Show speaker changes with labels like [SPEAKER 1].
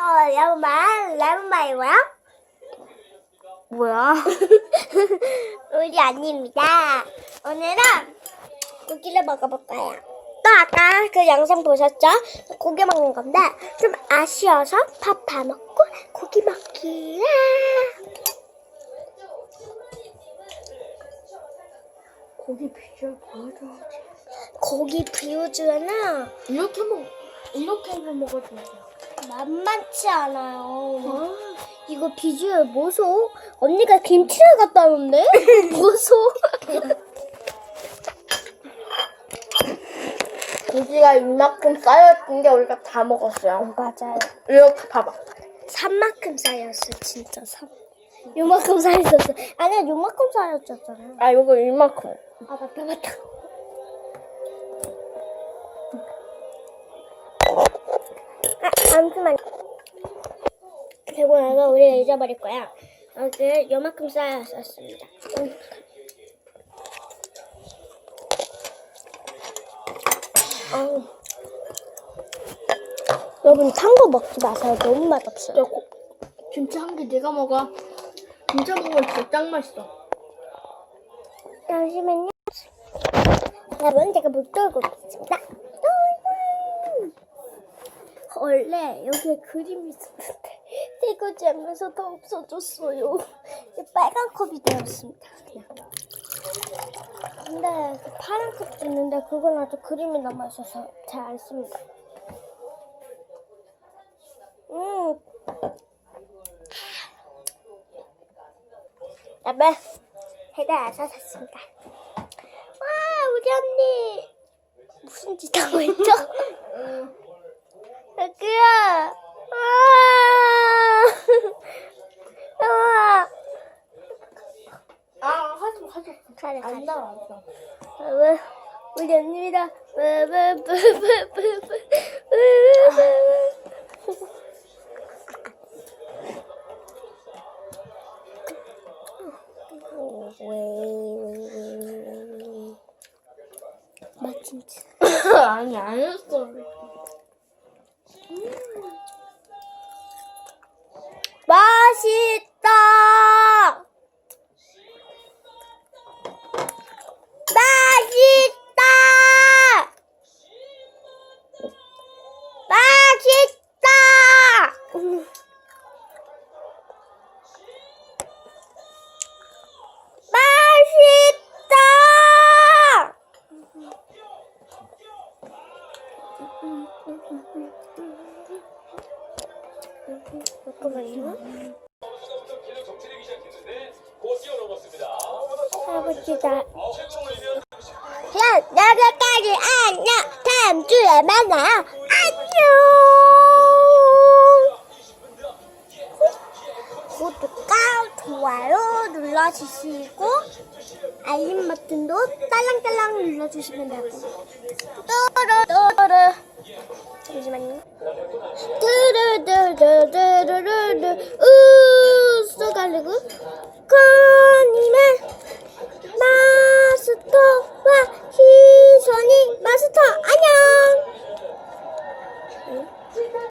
[SPEAKER 1] 어, 레몬맛, 레몬맛이고요.
[SPEAKER 2] 뭐야?
[SPEAKER 1] 우리 아닙니다. 오늘은 고기를 먹어볼까요? 또 아까 그 영상 보셨죠? 고기 먹는 건데 좀 아쉬워서 밥 다 먹고 고기 먹기야.
[SPEAKER 2] 고기 비주얼 보여줘야지.
[SPEAKER 1] 고기 비우주는
[SPEAKER 2] 이렇게 먹, 이렇게 해서 먹어도 돼요.
[SPEAKER 1] 만만치 않아요. 이거 비주얼 뭐소? 언니가 김치를 갖다 놓는데? 뭐소?
[SPEAKER 2] 고기가 이만큼 쌓였던 게 우리가 다 먹었어요.
[SPEAKER 1] 맞아요.
[SPEAKER 2] 이렇게 봐봐.
[SPEAKER 1] 산만큼 쌓였어, 진짜 산. 요만큼 쌓였었어. 아니야, 요만큼 쌓였었잖아.
[SPEAKER 2] 아, 이거 이만큼.
[SPEAKER 1] 아, 맞다, 맞다. 잠시만. 그리고 나서 우리가 잊어버릴 거야. 여기 요만큼 쌓였었습니다. 음. 어우. 여러분, 탄 거 먹지 마세요. 너무 맛없어요.
[SPEAKER 2] 야, 고, 김치 한개 네가 먹어. 김치 먹으면 진짜 짱 맛있어.
[SPEAKER 1] 잠시만요. 여러분, 제가 물 떨고 있습니다. 원래 여기에 그림이 있었는데 태고지 하면서 다 없어졌어요. 이제 빨간 컵이 되었습니다. 그냥. 근데 그 파란 컵도 있는데 그건 아직 그림이 남아 있어서 잘 안 씁니다. 음. 여러분, 해가 와서 샀습니다. 와, 우리 언니. 무슨 짓 하고 있죠? 여기야. 와. 와.
[SPEAKER 2] 아, 하지 마, 하지 마.
[SPEAKER 1] 가래, 가래.
[SPEAKER 2] 안 나와, 안 나와.
[SPEAKER 1] 왜? 우리 언니입니다. 왜, 왜, 왜, 왜, 왜, 왜, 왜, 맛 진짜.
[SPEAKER 2] 아니, 아니었어.
[SPEAKER 1] 맛있다. 맛있다. 맛있다. 음. 맛있다. 잠깐만요. 할아버지가 야 여기까지 안녕. 다음 주에 만나요. 안녕. 구독과 좋아요 눌러주시고 알림 버튼도 딸랑딸랑 눌러주시면 되고. 뚜루뚜루. 잠시만요. 뚜루뚜 루